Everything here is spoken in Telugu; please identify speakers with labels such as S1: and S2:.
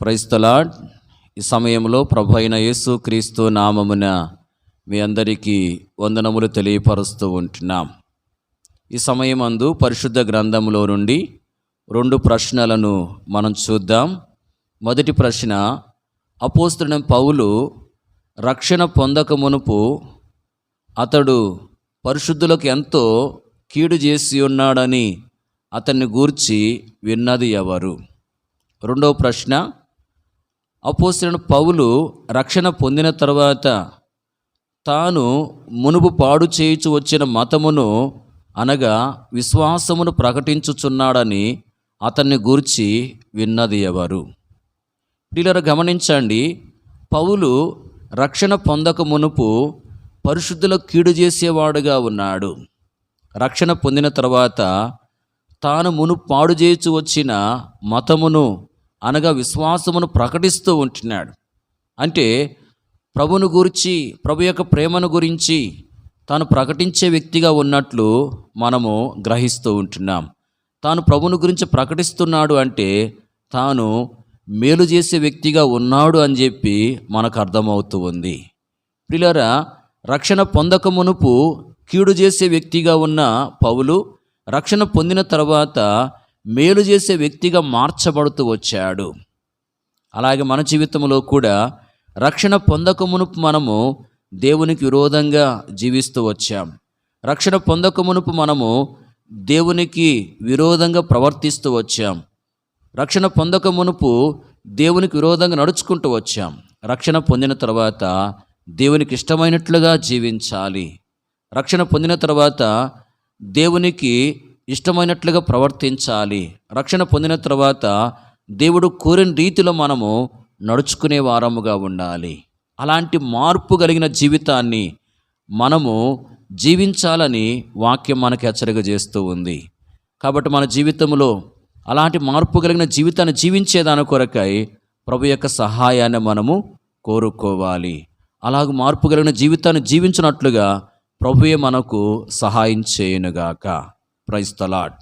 S1: క్రైస్తలాడ్ ఈ సమయంలో ప్రభు అయిన యేసు క్రీస్తు నామమున మీ అందరికీ వందనములు తెలియపరుస్తూ ఉంటున్నాం. ఈ సమయమందు పరిశుద్ధ గ్రంథంలో నుండి రెండు ప్రశ్నలను మనం చూద్దాం. మొదటి ప్రశ్న అపోస్తున్న పౌలు రక్షణ పొందక మునుపు అతడు పరిశుద్ధులకు ఎంతో కీడు చేసి ఉన్నాడని అతన్ని గూర్చి విన్నది ఎవరు? రెండవ ప్రశ్న అపోసిన పౌలు రక్షణ పొందిన తర్వాత తాను మునుపు పాడు చేయుచు వచ్చిన మతమును అనగా విశ్వాసమును ప్రకటించుచున్నాడని అతన్ని గూర్చి విన్నది ఎవరు? ప్రియులరు గమనించండి. పౌలు రక్షణ పొందక మునుపు పరిశుద్ధుల కీడు చేసేవాడుగా ఉన్నాడు. రక్షణ పొందిన తర్వాత తాను మును పాడు చేయుచు వచ్చిన మతమును అనగా విశ్వాసమును ప్రకటిస్తూ ఉంటున్నాడు. అంటే ప్రభును గురించి ప్రభు యొక్క ప్రేమను గురించి తాను ప్రకటించే వ్యక్తిగా ఉన్నట్లు మనము గ్రహిస్తూ ఉంటున్నాం. తాను ప్రభును గురించి ప్రకటిస్తున్నాడు అంటే తాను మేలు చేసే వ్యక్తిగా ఉన్నాడు అని చెప్పి మనకు అర్థమవుతూ ఉంది. పిల్లరా రక్షణ పొందక మునుపు కీడు చేసే వ్యక్తిగా ఉన్న పౌలు రక్షణ పొందిన తర్వాత మేలు చేసే వ్యక్తిగా మార్చబడుతూ వచ్చాడు. అలాగే మన జీవితంలో కూడా రక్షణ పొందక మునుపు మనము దేవునికి విరోధంగా జీవిస్తూ వచ్చాం. రక్షణ పొందక మునుపు మనము దేవునికి విరోధంగా ప్రవర్తిస్తూ వచ్చాం. రక్షణ పొందక మునుపు దేవునికి విరోధంగా నడుచుకుంటూ వచ్చాం. రక్షణ పొందిన తర్వాత దేవునికి ఇష్టమైనట్లుగా జీవించాలి. రక్షణ పొందిన తర్వాత దేవునికి ఇష్టమైనట్లుగా ప్రవర్తించాలి. రక్షణ పొందిన తర్వాత దేవుడు కోరిన రీతిలో మనము నడుచుకునే వారముగా ఉండాలి. అలాంటి మార్పు కలిగిన జీవితాన్ని మనము జీవించాలని వాక్యం మనకు హెచ్చరిక చేస్తూ ఉంది. కాబట్టి మన జీవితంలో అలాంటి మార్పు కలిగిన జీవితాన్ని జీవించేదాని కొరకై ప్రభు యొక్క సహాయాన్ని మనము కోరుకోవాలి. అలాగ మార్పు కలిగిన జీవితాన్ని జీవించినట్లుగా ప్రభుయే మనకు సహాయం చేయనుగాక. ప్రైస్తలాడ్